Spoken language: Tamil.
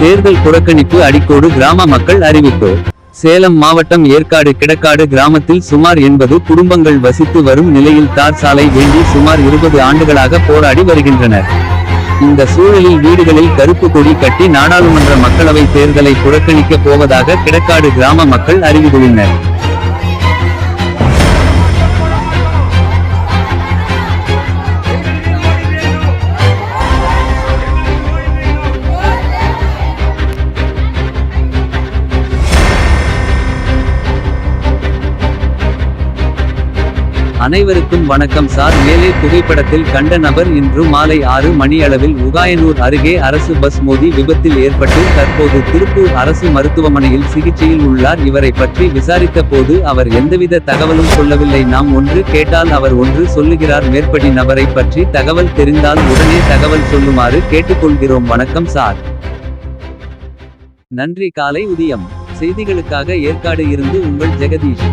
தேர்தல் புறக்கணிப்பு அடிக்கோடு கிராம மக்கள் அறிவிப்பு. சேலம் மாவட்டம் ஏற்காடு கிடக்காடு கிராமத்தில் சுமார் எண்பது குடும்பங்கள் வசித்து வரும் நிலையில் தார் சாலை வேண்டி சுமார் இருபது ஆண்டுகளாக போராடி வருகின்றனர். இந்த சூழலில் வீடுகளில் கருப்பு கொடி கட்டி நாடாளுமன்ற மக்களவை தேர்தலை புறக்கணிக்கப் போவதாக கிடக்காடு கிராம மக்கள் அறிவித்துள்ளனர். அனைவருக்கும் வணக்கம் சார். மேலே புகைப்படத்தில் கண்ட நபர் இன்று மாலை ஆறு மணியளவில் உகாயனூர் அருகே அரசு பஸ் மோதி விபத்தில் ஏற்பட்டு தற்போது திருப்பூர் அரசு மருத்துவமனையில் சிகிச்சையில் உள்ளார். இவரை பற்றி விசாரித்த போது அவர் எந்தவித தகவலும் சொல்லவில்லை. நாம் ஒன்று கேட்டால் அவர் ஒன்று சொல்லுகிறார். மேற்படி நபரை பற்றி தகவல் தெரிந்தால் உடனே தகவல் சொல்லுமாறு கேட்டுக்கொள்கிறோம். வணக்கம் சார். நன்றி. காலை உதயம். செய்திகளுக்காக ஏற்காடு இருந்து உங்கள் ஜெகதீஷ்.